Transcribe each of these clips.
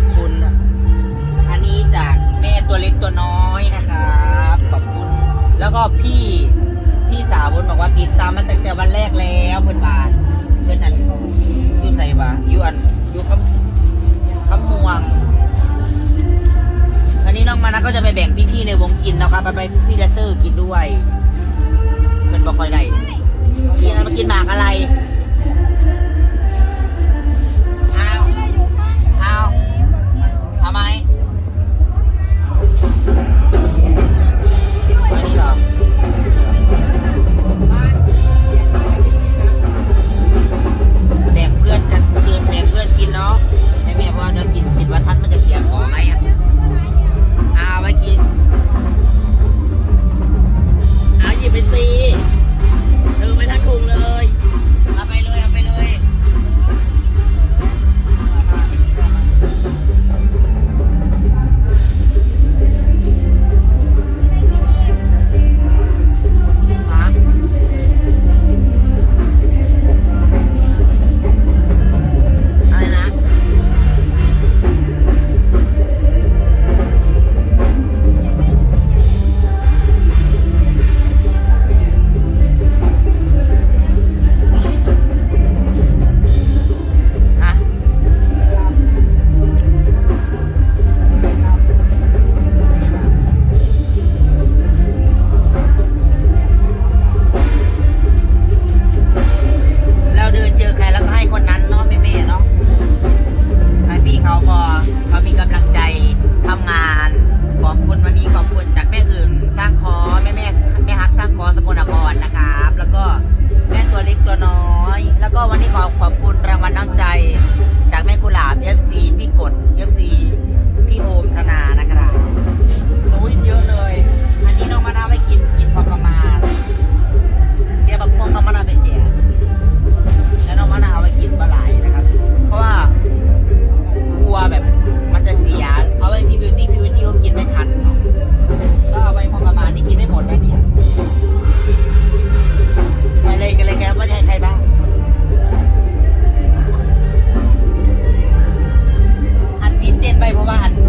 อบคุณ อันนี้จากแม่ตัวเล็กตัวน้อยนะครับขอบคุณ แล้วก็พี่พี่สาวบนบอกว่าติดตามมาตั้งแต่วันแรกแล้วเพื่อนบาเพื่อนอันอยู่ใส่บาอยู่อันยู่คำคำมวงอันนี้น้องมานะก็จะไปแบ่งพี่ๆในวงกินนะครับไปไปพี่แดเซอร์กินด้วยเป็นบอกคอยไหนกินอะไรมากินหมากอะไร ba hành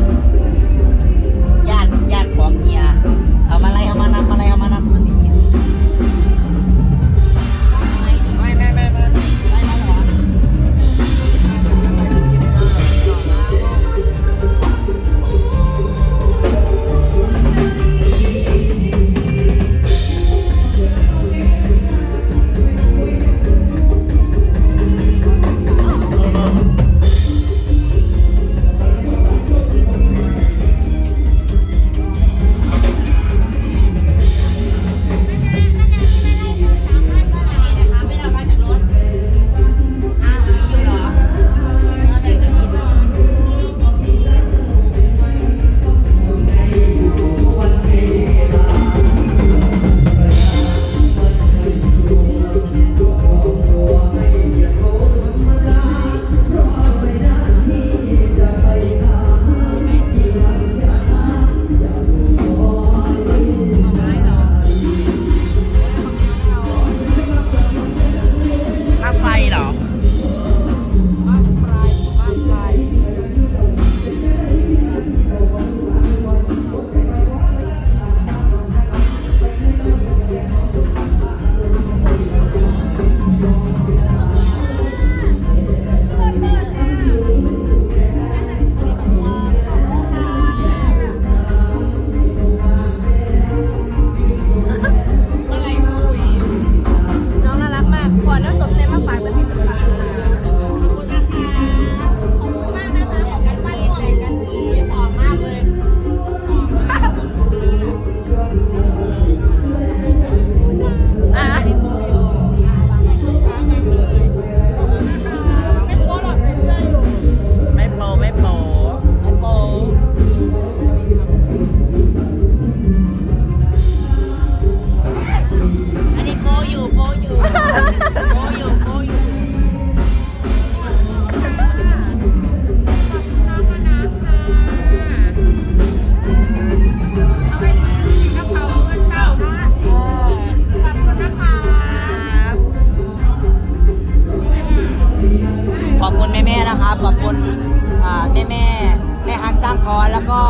คอแล้วก็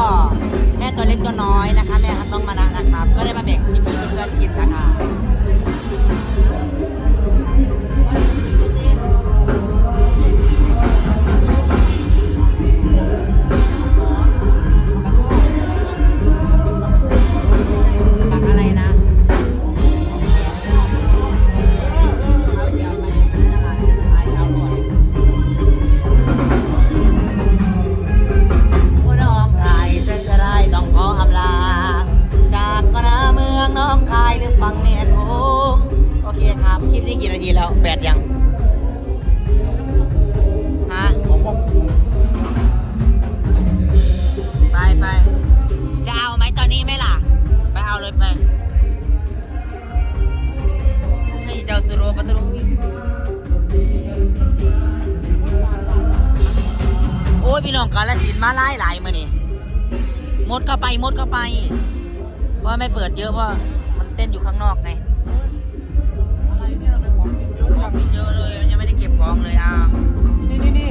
แม่ตัวเล็กตัวน้อยนะคะแม่ครับต้องมานะนะครับ ก็ได้มาแบ่ง มดเข้าไปมดเข้าไปเพราะว่าไม่เปิดเยอะเพราะมันเต้นอยู่ข้างนอกไงอะไรเนี่ยทำไมของกินเยอะของกินเยอะเลยยังไม่ได้เก็บของเลยอะนี่นี่นี่